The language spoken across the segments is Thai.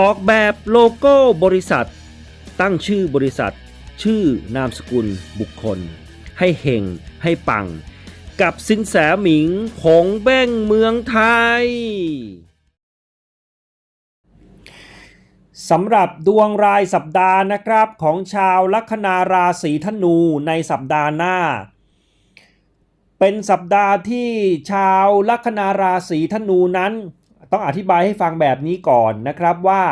ออกแบบโลโก้บริษัท ตั้งชื่อบริษัท ชื่อนามสกุลบุคคล ให้เฮงให้ปัง กับสินแสหมิงของแบ้งเมืองไทยสำหรับดวงรายสัปดาห์นะครับของชาวลัคนาราศีธนูในสัปดาห์หน้า เป็นสัปดาห์ที่ชาวลัคนาราศีธนูนั้น ต้องอธิบายให้ฟังแบบนี้ก่อนนะครับว่า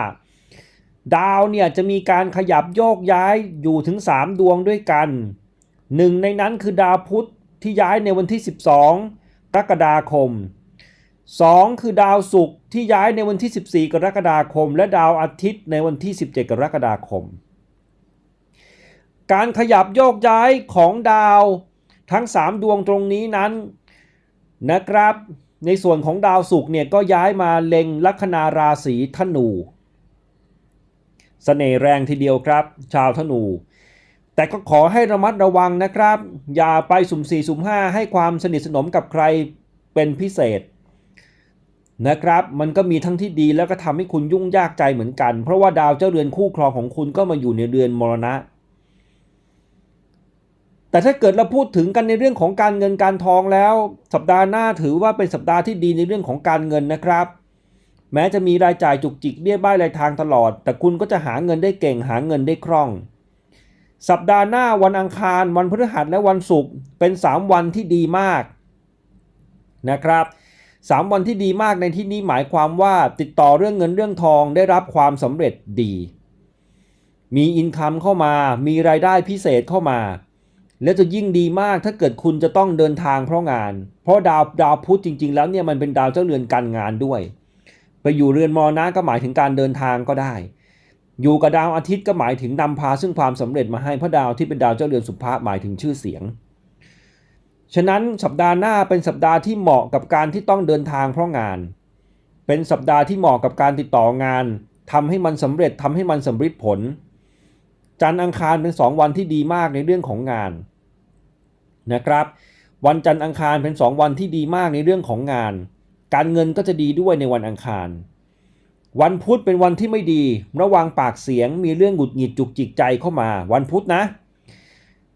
ดาวเนี่ยจะมีการขยับโยกย้ายอยู่ถึง 3 ดวงด้วยกันหนึ่งในนั้นคือดาวพุธที่ย้ายในวันที่ 12 กรกฎาคม 2 คือดาวศุกร์ที่ย้ายในวันที่ 14 กรกฎาคม และดาวอาทิตย์ในวันที่ 17 กรกฎาคม การขยับโยกย้ายของดาวทั้ง 3 ดวงตรงนี้นั้นนะครับ ในส่วนของดาวศุกร์เนี่ยก็ย้ายมาเล็งลัคนาราศีธนูสเสน่ห์แรงทีเดียวครับ ชาวธนู แต่ก็ขอให้ระมัดระวังนะครับ อย่าไปสุ่มสี่สุ่มห้าให้ความสนิทสนมกับใครเป็นพิเศษนะครับ มันก็มีทั้งที่ดีแล้วก็ทำให้คุณยุ่งยากใจเหมือนกัน เพราะว่าดาวเจ้าเรือนคู่ครองของคุณก็มาอยู่ในเรือนมรณะ แต่ถ้าเกิดเราพูดถึงกันในเรื่องของการเงินการทองแล้ว สัปดาห์หน้าถือว่าเป็นสัปดาห์ที่ดีในเรื่องของการเงินนะครับ แม้จะมีรายจ่ายจุกจิกเบี้ยบ้ายรายทางตลอด แต่คุณก็จะหาเงินได้เก่งหาเงินได้คล่อง สัปดาห์หน้าวันอังคาร วันพฤหัสและวันศุกร์เป็น 3 วันที่ดีมากนะครับ3วันที่ดีมากในที่นี้หมายความว่าติดต่อเรื่องเงินเรื่องทองได้รับความสำเร็จดี มีอินคัมเข้ามา มีรายได้พิเศษเข้ามา และจะยิ่งดีมากถ้าเกิดคุณจะต้องเดินทางเพราะงาน เพราะดาวดาวพุธจริง ๆ แล้วเนี่ยมันเป็นดาวเจ้าเรือนการงานด้วย ไปอยู่เรือนมรณะก็หมายถึงการเดินทางก็ได้ อยู่กับดาวอาทิตย์ก็หมายถึงนำพาซึ่งความสำเร็จมาให้เพราะดาวที่เป็นดาวเจ้าเรือนสุภาพหมายถึงชื่อเสียง ฉะนั้นสัปดาห์หน้าเป็นสัปดาห์ที่เหมาะกับการที่ต้องเดินทางเพราะงาน เป็นสัปดาห์ที่เหมาะกับการติดต่องานทำให้มันสำเร็จทำให้มันสำเร็จผลจันทร์อังคารเป็น 2 วันที่ดีมากในเรื่องของงาน นะครับ วันจันทร์อังคารเป็น 2 วันที่ดีมากในเรื่องของงาน การเงินก็จะดีด้วยในวันอังคาร วันพุธเป็นวันที่ไม่ดี ระวังปากเสียงมีเรื่องหงุดหงิดจุกจิกใจเข้ามา วันพุธนะ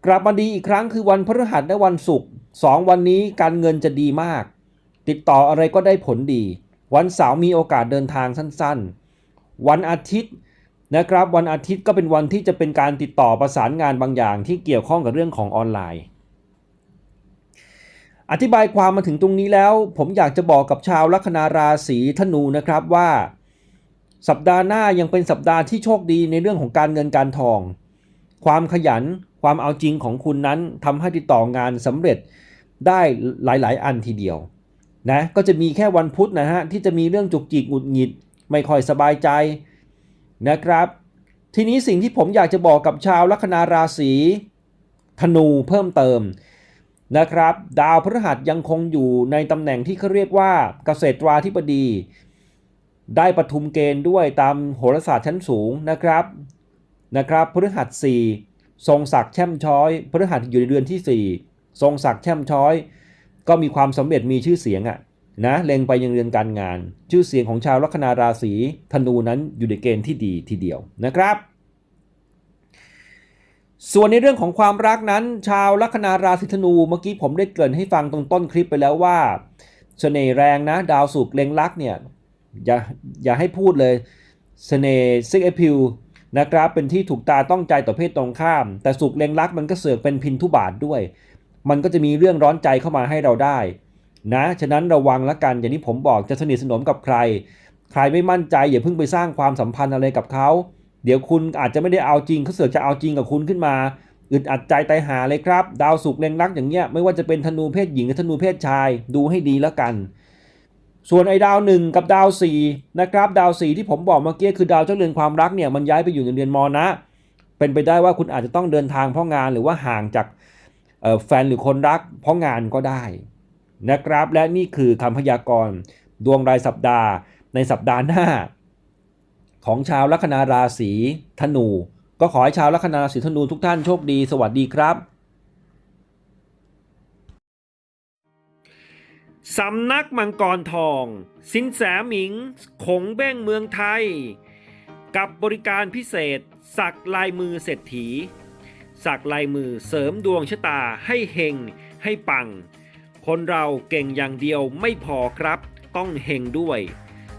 กลับมาดีอีกครั้งคือวันพฤหัสและวันศุกร์สองวันนี้การเงินจะดีมาก ติดต่ออะไรก็ได้ผลดี วันเสาร์มีโอกาสเดินทางสั้นๆ วันอาทิตย์นะครับวันอาทิตย์ก็เป็นวันที่จะเป็นการติดต่อประสานงานบางอย่างที่เกี่ยวข้องกับเรื่องของออนไลน์ อธิบายความมาถึงตรงนี้แล้ว ผมอยากจะบอกกับชาวลัคนาราศีธนูนะครับว่า สัปดาห์หน้ายังเป็นสัปดาห์ที่โชคดีในเรื่องของการเงินการทอง ความขยันความเอาจริงของคุณนั้นทำให้ติดต่องานสำเร็จได้หลาย ๆ อันทีเดียวนะก็จะมีแค่วันพุธนะฮะที่จะมีเรื่องจุกจิกหงุดหงิด ไม่ค่อยสบายใจนะครับ ทีนี้สิ่งที่ผมอยากจะบอกกับชาวลัคนาราศีธนูเพิ่มเติม นะครับ ดาวพฤหัสยังคงอยู่ในตำแหน่งที่เขาเรียกว่าเกษตราธิบดี ได้ปทุมเกณฑ์ด้วยตามโหราศาสตร์ชั้นสูงนะครับนะครับพฤหัส 4 ทรงศักดิ์แช่มช้อยพฤหัสอยู่ในเดือนที่ 4 ทรงศักดิ์แช่มช้อย ก็มีความสำเร็จมีชื่อเสียงอะนะเล็งไปยังเรือนการงาน ชื่อเสียงของชาวลัคนาราศีธนูนั้นอยู่ในเกณฑ์ที่ดีทีเดียวนะครับ ส่วนในเรื่องของความรักนั้น ชาวลัคนาราศีธนูเมื่อกี้ผมได้เกริ่นให้ฟังตรงต้นคลิปไปแล้วว่าเสน่ห์แรงนะ ดาวสุกเล็งรักเนี่ยอย่าอย่าให้พูดเลยเสน่ห์ซิกเอพิลนะครับเป็นที่ถูกตาต้องใจต่อเพศตรงข้าม แต่สุกเล็งรักมันก็เสือกเป็นพินทุบาทด้วย มันก็จะมีเรื่องร้อนใจเข้ามาให้เราได้ นะฉะนั้นระวังละกันอย่างที่ผมบอกจะสนิทสนมกับใคร ใครไม่มั่นใจอย่าเพิ่งไปสร้างความสัมพันธ์อะไรกับเขา เดี๋ยวคุณอาจจะไม่ได้เอาจริงเขาเสือกจะเอาจริงกับคุณขึ้นมาอึดอัดใจตายหาเลยครับ ดาวสุกร์เล็งรักอย่างเงี้ยไม่ว่าจะเป็นธนูเพศหญิงหรือธนูเพศชาย ดูให้ดีแล้วกัน ส่วนไอ้ดาวหนึ่งกับดาวสี่นะครับดาวสี่ที่ผมบอกเมื่อกี้คือดาวเจ้าเรือนความรักเนี่ยมันย้ายไปอยู่ในเรือนมอนะ เป็นไปได้ว่าคุณอาจจะต้องเดินทางเพราะงานหรือว่าห่างจากแฟนหรือคนรักเพราะงานก็ได้นะครับ และนี่คือคำพยากรณ์ดวงรายสัปดาห์ในสัปดาห์หน้า ของชาวลัคนาราศีธนู ก็ขอให้ชาวลัคนาราศีธนูทุกท่านโชคดี สวัสดีครับสำนักมังกรทอง สินแสหมิงขงเบ้งเมืองไทย กับบริการพิเศษ สักลายมือเศรษฐี สักลายมือเสริมดวงชะตาให้เฮงให้ปัง คนเราเก่งอย่างเดียวไม่พอครับ ต้องเฮงด้วย